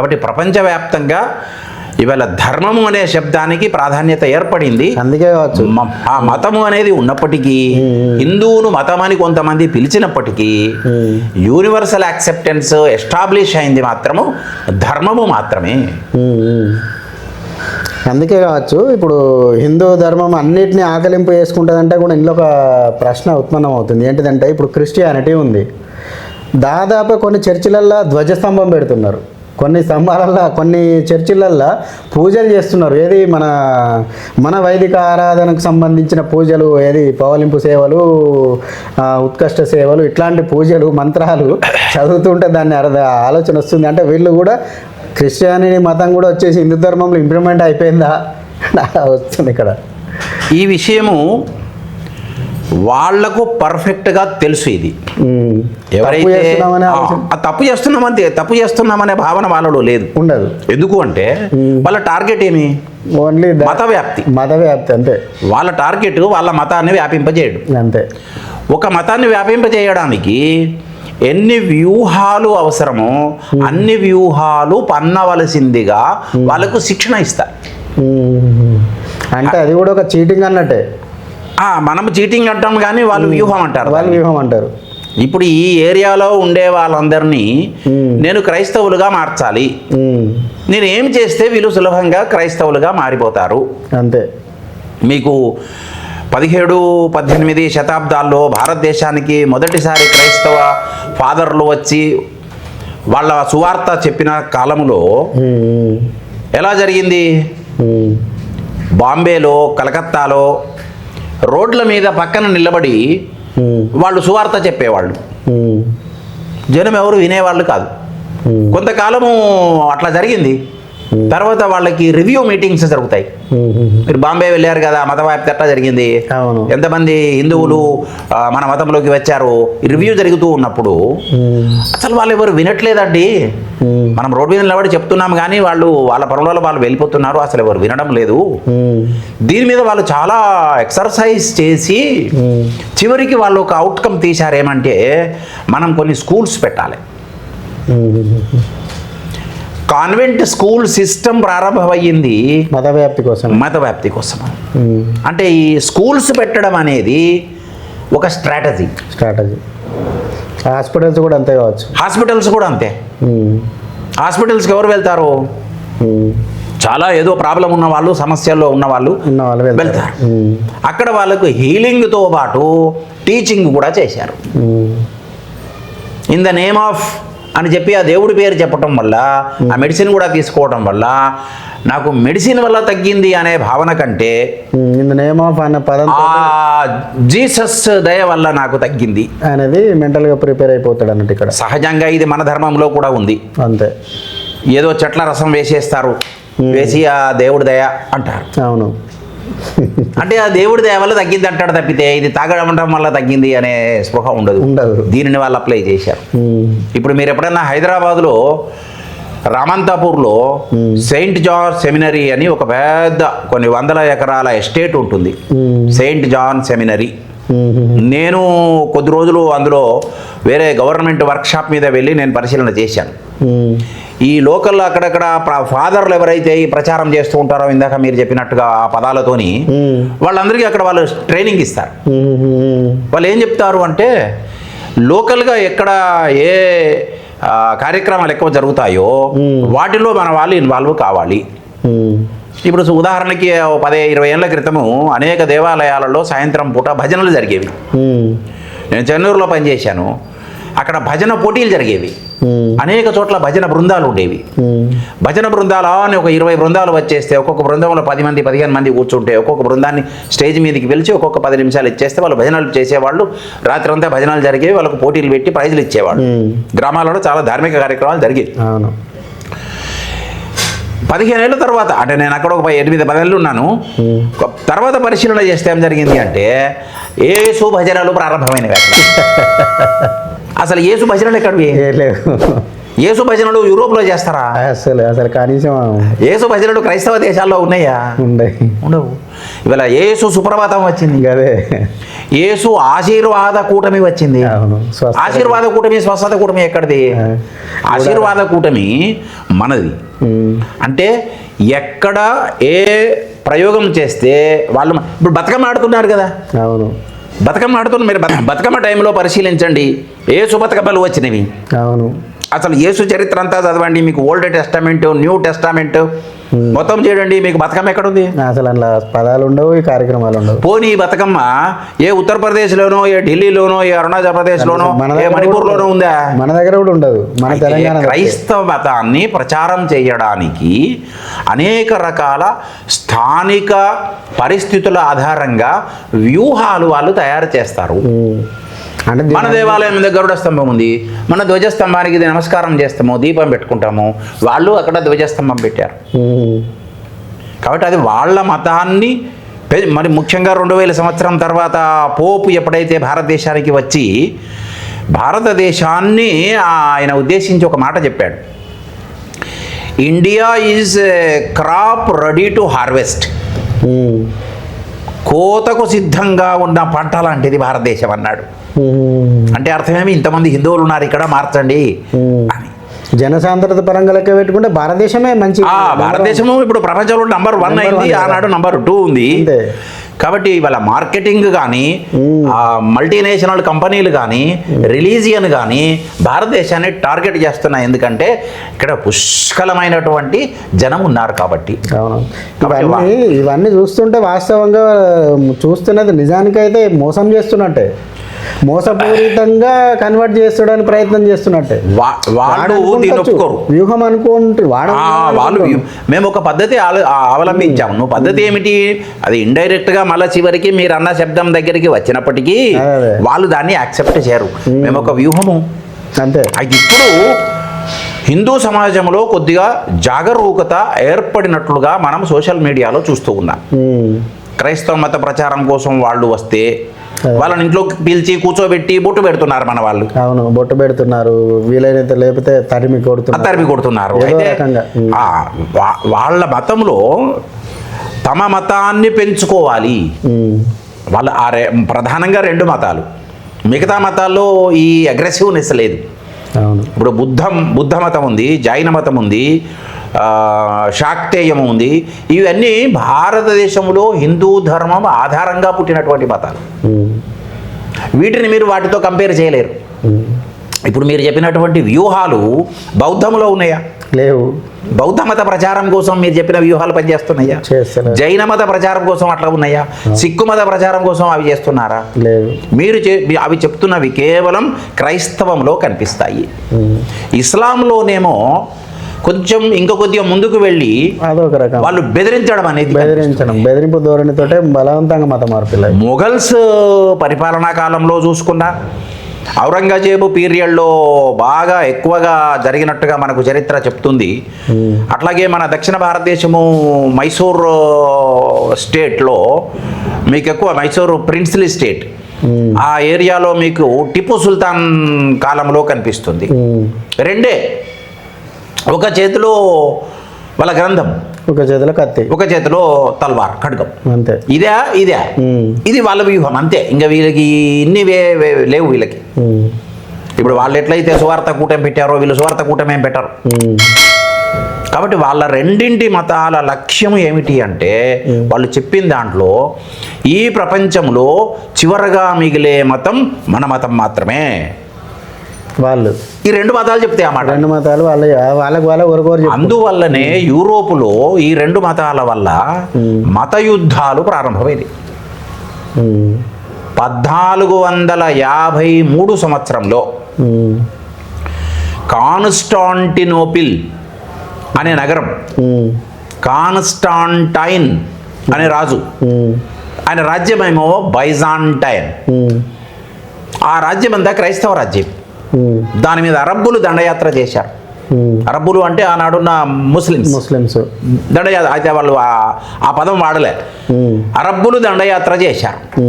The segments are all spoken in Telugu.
కాబట్టి ప్రపంచవ్యాప్తంగా ఇవాళ ధర్మము అనే శబ్దానికి ప్రాధాన్యత ఏర్పడింది. అందుకే కావచ్చు. ఆ మతము అనేది ఉన్నప్పటికీ హిందువును మతం అని కొంతమంది పిలిచినప్పటికీ యూనివర్సల్ యాక్సెప్టెన్స్ ఎస్టాబ్లిష్ అయింది మాత్రము ధర్మము మాత్రమే. అందుకే కావచ్చు ఇప్పుడు హిందూ ధర్మం అన్నిటిని ఆకలింపు చేసుకుంటుందంటే కూడా ఇందులో ఒక ప్రశ్న ఉత్పన్నం అవుతుంది ఏంటిదంటే ఇప్పుడు క్రిస్టియానిటీ ఉంది. దాదాపు కొన్ని చర్చిలల్లో ధ్వజస్తంభం పెడుతున్నారు. కొన్ని స్తంభాలల్లో కొన్ని చర్చిలల్లో పూజలు చేస్తున్నారు. ఏది మన మన వైదిక ఆరాధనకు సంబంధించిన పూజలు ఏది పవలింపు సేవలు ఉత్కృష్ట ఉత్కష్ట సేవలు ఇట్లాంటి పూజలు మంత్రాలు చదువుతుంటే దాన్ని అర్థ ఆలోచన వస్తుంది. అంటే వీళ్ళు కూడా క్రిస్టియానిటీ మతం కూడా వచ్చేసి హిందూ ధర్మంలో ఇంప్లిమెంట్ అయిపోయిందా? వస్తుంది ఇక్కడ. ఈ విషయము వాళ్ళకు పర్ఫెక్ట్గా తెలుసు ఇది. తప్పు ఎవరైతే తప్పు చేస్తున్నామంతే తప్పు చేస్తున్నామనే భావన వాళ్ళలో లేదు. ఉండదు. ఎందుకు అంటే వాళ్ళ టార్గెట్ ఏమి? ఓన్లీ మత వ్యాప్తి మత వ్యాప్తి అంతే. వాళ్ళ టార్గెట్ వాళ్ళ మతాన్ని వ్యాపింపజేయడం. అంతే. ఒక మతాన్ని వ్యాపింపజేయడానికి ఎన్ని వ్యూహాలు అవసరమో అన్ని వ్యూహాలు పన్నవలసిందిగా వాళ్ళకు శిక్షణ ఇస్తారు. అంటే అది కూడా ఒక చీటింగ్ అన్నట్టే. మనం చీటింగ్ అంటాం కానీ వాళ్ళు వ్యూహం అంటారు వాళ్ళు. వ్యూహం అంటారు ఇప్పుడు ఈ ఏరియాలో ఉండే వాళ్ళందరినీ. నేను క్రైస్తవులుగా మార్చాలి. నేను ఏం చేస్తే వీళ్ళు సులభంగా క్రైస్తవులుగా మారిపోతారు అంతే మీకు పదిహేడు పద్దెనిమిది శతాబ్దాల్లో భారతదేశానికి మొదటిసారి క్రైస్తవ ఫాదర్లు వచ్చి వాళ్ళ సువార్త చెప్పిన కాలములో ఉమ్. ఎలా జరిగింది. బాంబేలో కలకత్తాలో రోడ్ల మీద పక్కన నిలబడి. వాళ్ళు సువార్త చెప్పేవాళ్ళు. జనం ఎవరు వినేవాళ్ళు కాదు. కొంతకాలము అట్లా జరిగింది తర్వాత వాళ్ళకి రివ్యూ మీటింగ్స్ జరుగుతాయి. మీరు బాంబే వెళ్ళారు కదా మత వ్యాప్తి ఎట్లా జరిగింది. ఎంతమంది హిందువులు మన మతంలోకి వచ్చారు రివ్యూ జరుగుతూ ఉన్నప్పుడు. అసలు వాళ్ళు ఎవరు వినట్లేదండి. మనం రోడ్డు మీద నిలబడి చెప్తున్నాం కానీ వాళ్ళు వాళ్ళ పనులలో వాళ్ళు వెళ్ళిపోతున్నారు అసలు ఎవరు వినడం లేదు. దీని మీద వాళ్ళు చాలా ఎక్సర్సైజ్ చేసి. చివరికి వాళ్ళు ఒక అవుట్కమ్ తీశారు ఏమంటే మనం కొన్ని స్కూల్స్ పెట్టాలి. కాన్వెంట్ స్కూల్ సిస్టమ్ ప్రారంభమయ్యింది మత వ్యాప్తి కోసం మత వ్యాప్తి కోసం. అంటే ఈ స్కూల్స్ పెట్టడం అనేది ఒక స్ట్రాటజీ స్ట్రాటజీ హాస్పిటల్స్ కూడా అంతే కావచ్చు హాస్పిటల్స్ కూడా అంతే. హాస్పిటల్స్కి ఎవరు వెళ్తారు. చాలా ఏదో ప్రాబ్లం ఉన్న వాళ్ళు సమస్యల్లో ఉన్న వాళ్ళు వెళ్తారు. అక్కడ వాళ్ళకు హీలింగ్తో పాటు టీచింగ్ కూడా చేశారు. ఇన్ ద నేమ్ ఆఫ్ అని చెప్పి ఆ దేవుడి పేరు చెప్పటం వల్ల ఆ మెడిసిన్ కూడా తీసుకోవడం వల్ల నాకు మెడిసిన్ వల్ల తగ్గింది అనే భావన కంటే జీసస్ దయ వల్ల నాకు తగ్గింది. అనేది మెంటల్గా ప్రిపేర్ అయిపోతాడు అన్నట్టు ఇక్కడ. సహజంగా ఇది మన ధర్మంలో కూడా ఉంది. అంతే. ఏదో చెట్ల రసం వేసేస్తారు. వేసి ఆ దేవుడి దయ అంటారు. అవును. అంటే ఆ దేవుడి దయ వల్ల తగ్గింది అంటాడు తప్పితే ఇది తాగడం వల్ల తగ్గింది అనే స్పృహ ఉండదు ఉండదు దీనిని వాళ్ళు అప్లై చేశారు. ఇప్పుడు మీరు ఎప్పుడైనా హైదరాబాద్లో రామంతాపూర్లో సెయింట్ జాన్ సెమినరీ అని ఒక పెద్ద కొన్ని వందల ఎకరాల ఎస్టేట్ ఉంటుంది. Saint John seminary. నేను కొద్ది రోజులు అందులో వేరే గవర్నమెంట్ వర్క్షాప్ మీద వెళ్ళి నేను పరిశీలన చేశాను. ఈ లోకల్లో అక్కడక్కడ ఫాదర్లు ఎవరైతే ఈ ప్రచారం చేస్తూ ఉంటారో ఇందాక మీరు చెప్పినట్టుగా ఆ పదాలతోని వాళ్ళందరికీ అక్కడ వాళ్ళు ట్రైనింగ్ ఇస్తారు. వాళ్ళు ఏం చెప్తారు అంటే లోకల్గా ఎక్కడ ఏ కార్యక్రమాలు ఎక్కువ జరుగుతాయో వాటిలో మన వాళ్ళు ఇన్వాల్వ్ కావాలి. ఇప్పుడు ఉదాహరణకి పదే ఇరవై ఏళ్ళ క్రితము అనేక దేవాలయాలలో సాయంత్రం పూట భజనలు జరిగేవి. నేను చెన్నూరులో పనిచేశాను అక్కడ భజన పోటీలు జరిగేవి. అనేక చోట్ల భజన బృందాలు ఉండేవి. భజన బృందాలు అని ఒక ఇరవై బృందాలు వచ్చేస్తే ఒక్కొక్క బృందంలో పది మంది పదిహేను మంది కూర్చుంటే ఒక్కొక్క బృందాన్ని స్టేజ్ మీదకి పిలిచి ఒక్కొక్క పది నిమిషాలు ఇచ్చేస్తే వాళ్ళు భజనలు చేసేవాళ్ళు రాత్రి అంతా భజనలు జరిగేవి వాళ్ళకు పోటీలు పెట్టి ప్రైజులు ఇచ్చేవాళ్ళు. గ్రామాలలో చాలా ధార్మిక కార్యక్రమాలు జరిగేవి పదిహేను ఏళ్ళ తర్వాత అంటే నేను అక్కడ ఒక ఎనిమిది పదేళ్ళు ఉన్నాను. తర్వాత పరిశీలన చేస్తే ఏం జరిగింది అంటే ఏసు భజనలు ప్రారంభమైనవి అసలు. ఏసు భజనలు ఎక్కడివి? యేసు భజనలు యూరోప్లో చేస్తారా? అసలు అసలు కనీసం యేసు భజనలు క్రైస్తవ దేశాల్లో ఉన్నాయా? ఉండే ఉండవు. ఇవాళ యేసు సుప్రభాతం వచ్చింది. అదే. యేసు ఆశీర్వాద కూటమి వచ్చింది. ఆశీర్వాద కూటమి స్వస్థత కూటమి ఎక్కడిది. ఆశీర్వాద కూటమి మనది. అంటే ఎక్కడ ఏ ప్రయోగం చేస్తే వాళ్ళు ఇప్పుడు బతుకమ్మ ఆడుతున్నారు కదా. అవును. బతుకమ్మ ఆడుతున్న మీరు బత- బతుకమ్మ టైంలో పరిశీలించండి. ఏ బతుకమ్మలు వచ్చినవి. అవును. అసలు యేసు చరిత్ర అంతా చదవండి మీకు ఓల్డ్ టెస్టామెంట్ న్యూ టెస్టామెంట్. మొత్తం చేయండి మీకు బతుకమ్మ ఎక్కడుంది? అసలు అందులో పదాలు ఉండవు ఈ కార్యక్రమాలు ఉండవు. పోనీ బతుకమ్మ ఏ ఉత్తరప్రదేశ్లోనో ఏ ఢిల్లీలోనో ఏ అరుణాచల్ ప్రదేశ్లోనో ఏ మణిపూర్లోనో ఉందా? మన దగ్గర కూడా ఉండదు మన తెలంగాణ. క్రైస్తవ మతాన్ని ప్రచారం చేయడానికి అనేక రకాల స్థానిక పరిస్థితుల ఆధారంగా వ్యూహాలు వాళ్ళు తయారు చేస్తారు. మన దేవాలయం మీద గరుడ స్తంభం ఉంది. మన ధ్వజస్తంభానికి నమస్కారం చేస్తాము దీపం పెట్టుకుంటాము. వాళ్ళు అక్కడ ధ్వజస్తంభం పెట్టారు. కాబట్టి అది వాళ్ళ మతాన్ని మరి ముఖ్యంగా రెండు వేల సంవత్సరం తర్వాత పోపు ఎప్పుడైతే భారతదేశానికి వచ్చి భారతదేశాన్ని ఆయన ఉద్దేశించి ఒక మాట చెప్పాడు. India is crop ready to harvest. కోతకు సిద్ధంగా ఉన్న పంట లాంటిది భారతదేశం అన్నాడు. అంటే అర్థమేమి? ఇంతమంది హిందువులు ఉన్నారు ఇక్కడ మార్చండి. అని. జనసాంద్రత పరంగా లెక్క పెట్టుకుంటే భారతదేశమే మంచి భారతదేశము ఇప్పుడు ప్రపంచంలో నంబర్ వన్ అయింది. ఆనాడు నంబర్ టూ ఉంది. కాబట్టి ఇవాళ మార్కెటింగ్ కానీ. మల్టీనేషనల్ కంపెనీలు కానీ రిలీజియన్ కానీ భారతదేశాన్ని టార్గెట్ చేస్తున్నాయి ఎందుకంటే ఇక్కడ పుష్కలమైనటువంటి జనం ఉన్నారు కాబట్టి అవును కాబట్టి ఇవన్నీ ఇవన్నీ చూస్తుంటే వాస్తవంగా చూస్తున్నది నిజానికైతే మోసం చేస్తున్నట్టే మోసపూరితంగా కన్వర్ట్ చేస్తాడని ప్రయత్నం చేస్తున్నట్టే. వాళ్ళు దీన్ని. ఒప్పుకోరు. వ్యూహం అనుకుంటు వాడు ఆ, వాళ్ళు మేము ఒక పద్ధతి అవలంబించాము. నువ్వు పద్ధతి ఏమిటి? అది ఇండైరెక్ట్గా మళ్ళీ చివరికి మీరు అన్న శబ్దం దగ్గరికి వచ్చినప్పటికీ అదే, అదే. వాళ్ళు దాన్ని యాక్సెప్ట్ చేయరు. మేము ఒక వ్యూహము. అంతే. అయితే ఇప్పుడు హిందూ సమాజంలో కొద్దిగా జాగరూకత ఏర్పడినట్లుగా మనం సోషల్ మీడియాలో చూస్తూ ఉన్నాం. క్రైస్తవ మత ప్రచారం కోసం వాళ్ళు వస్తే అదే. వాళ్ళని ఇంట్లోకి పిలిచి కూర్చోబెట్టి బొట్టు పెడుతున్నారు మన వాళ్ళు. అవును బొట్టు పెడుతున్నారు. వీలైనంత లేకపోతే తరిమి కొడుతున్నారు. తరిమి కొడుతున్నారు. అయితే వాళ్ళ మతంలో తమ మతాన్ని పెంచుకోవాలి. వాళ్ళ ఆ రె- ప్రధానంగా రెండు మతాలు. మిగతా మతాల్లో ఈ అగ్రెసివ్నెస్ లేదు. ఇప్పుడు బుద్ధం బుద్ధ మతం ఉంది జైన మతం ఉంది శాక్తేయం ఉంది. ఇవన్నీ భారతదేశంలో హిందూ ధర్మం ఆధారంగా పుట్టినటువంటి మతాలు. వీటిని మీరు వాటితో కంపేర్ చేయలేరు. ఇప్పుడు మీరు చెప్పినటువంటి వ్యూహాలు బౌద్ధంలో ఉన్నాయా? లేవు. బౌద్ధ మత ప్రచారం కోసం మీరు చెప్పిన వ్యూహాలు పనిచేస్తున్నాయా? జైన మత ప్రచారం కోసం అట్లా ఉన్నాయా? సిక్కు మత ప్రచారం కోసం అవి చేస్తున్నారా? లేవు. మీరు అవి చెప్తున్నవి కేవలం క్రైస్తవంలో కనిపిస్తాయి. ఇస్లాంలోనేమో కొంచెం ఇంకా కొద్దిగా ముందుకు వెళ్ళి అదొక రకం. వాళ్ళు బెదిరించడం అనేది బెదిరించడం బెదిరింపు ధోరణితోటే బలవంతంగా మత మార్పులు. మొఘల్స్ పరిపాలనా కాలంలో చూసుకున్నా ఔరంగజేబు పీరియడ్లో బాగా ఎక్కువగా జరిగినట్టుగా మనకు చరిత్ర చెప్తుంది. అట్లాగే మన దక్షిణ భారతదేశము మైసూర్ స్టేట్లో మీకు ఎక్కువ మైసూరు ప్రిన్స్లీ స్టేట్. ఆ ఏరియాలో మీకు టిప్పు సుల్తాన్ కాలంలో కనిపిస్తుంది. రెండే ఒక చేతిలో వాళ్ళ గ్రంథం ఒక చేతిలో కత్తి. ఒక చేతిలో తల్వార్ ఖడ్గం. అంతే. ఇదే ఇదే. ఇది వాళ్ళ వ్యూహం అంతే. ఇంకా వీళ్ళకి ఇన్ని లేవు వీళ్ళకి. ఇప్పుడు వాళ్ళు ఎట్లయితే సువార్త కూటమి పెట్టారో వీళ్ళు సువార్త కూటమి ఏం పెట్టరు? కాబట్టి వాళ్ళ రెండింటి మతాల లక్ష్యం ఏమిటి అంటే వాళ్ళు చెప్పిన దాంట్లో ఈ ప్రపంచంలో చివరగా మిగిలే మతం మన మతం మాత్రమే. వాళ్ళు. ఈ రెండు మతాలు చెప్తాయి అన్నమాట రెండు మతాలు వాళ్ళ వాళ్ళకి వాళ్ళ ఒకరికొరు అందువల్లనే యూరోపులో ఈ రెండు మతాల వల్ల. మత యుద్ధాలు ప్రారంభమైంది పద్నాలుగు వందల యాభై మూడు సంవత్సరంలో కాన్స్టాంటినోపిల్ అనే నగరం కాన్స్టాంటైన్ అనే రాజు ఆయన రాజ్యమేమో బైజాంటైన్. ఆ రాజ్యం అంతా క్రైస్తవ రాజ్యం. దాని మీద అరబ్బులు దండయాత్ర చేశారు. అరబ్బులు అంటే ఆనాడున్న ముస్లిమ్స్. ముస్లిమ్స్. దండయాత్ర అయితే వాళ్ళు ఆ- పదం వాడలే. అరబ్బులు దండయాత్ర చేశారు.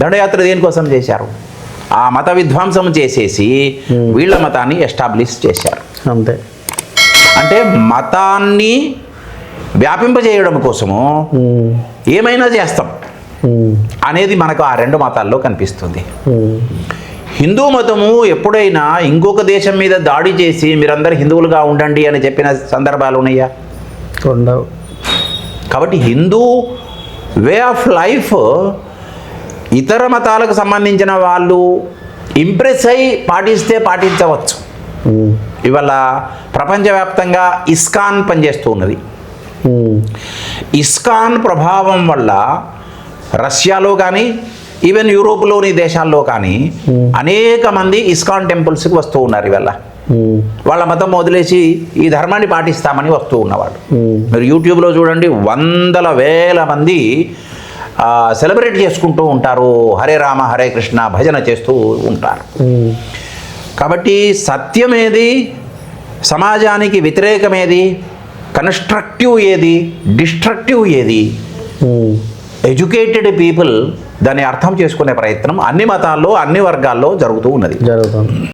దండయాత్ర దేనికోసం చేశారు? ఆ మత విధ్వంసం చేసేసి వీళ్ళ మతాన్ని ఎస్టాబ్లిష్ చేశారు. అంతే. అంటే మతాన్ని వ్యాపింపజేయడం కోసము ఏమైనా చేస్తాం. అనేది మనకు ఆ రెండు మతాల్లో కనిపిస్తుంది. హిందూ మతము ఎప్పుడైనా ఇంకొక దేశం మీద దాడి చేసి మీరందరూ హిందువులుగా ఉండండి అని చెప్పిన సందర్భాలు ఉన్నాయా? ఉండవు. కాబట్టి హిందూ వే ఆఫ్ లైఫ్ ఇతర మతాలకు సంబంధించిన వాళ్ళు ఇంప్రెస్ అయి పాటిస్తే పాటించవచ్చు. ఇవాళ ప్రపంచవ్యాప్తంగా ఇస్కాన్ పనిచేస్తూ ఉన్నది ఇస్కాన్ ప్రభావం వల్ల రష్యాలో కానీ ఈవెన్ యూరోప్లోని దేశాల్లో కానీ అనేక మంది ఇస్కాన్ టెంపుల్స్కి వస్తూ ఉన్నారు ఇవాళ. ఉమ్, వాళ్ళ మతం వదిలేసి ఈ ధర్మాన్ని పాటిస్తామని వస్తూ ఉన్నవాళ్ళు. ఉమ్, మీరు యూట్యూబ్లో చూడండి వందల వేల మంది సెలబ్రేట్ చేసుకుంటూ ఉంటారు. హరే రామ హరే కృష్ణ భజన చేస్తూ ఉంటారు. కాబట్టి సత్యమేది సమాజానికి వ్యతిరేకమేది కన్స్ట్రక్టివ్ ఏది డిస్ట్రక్టివ్ ఏది. ఎడ్యుకేటెడ్ పీపుల్ దాన్ని అర్థం చేసుకునే ప్రయత్నం అన్ని మతాల్లో అన్ని వర్గాల్లో జరుగుతూ ఉన్నది. జరుగుతుంది.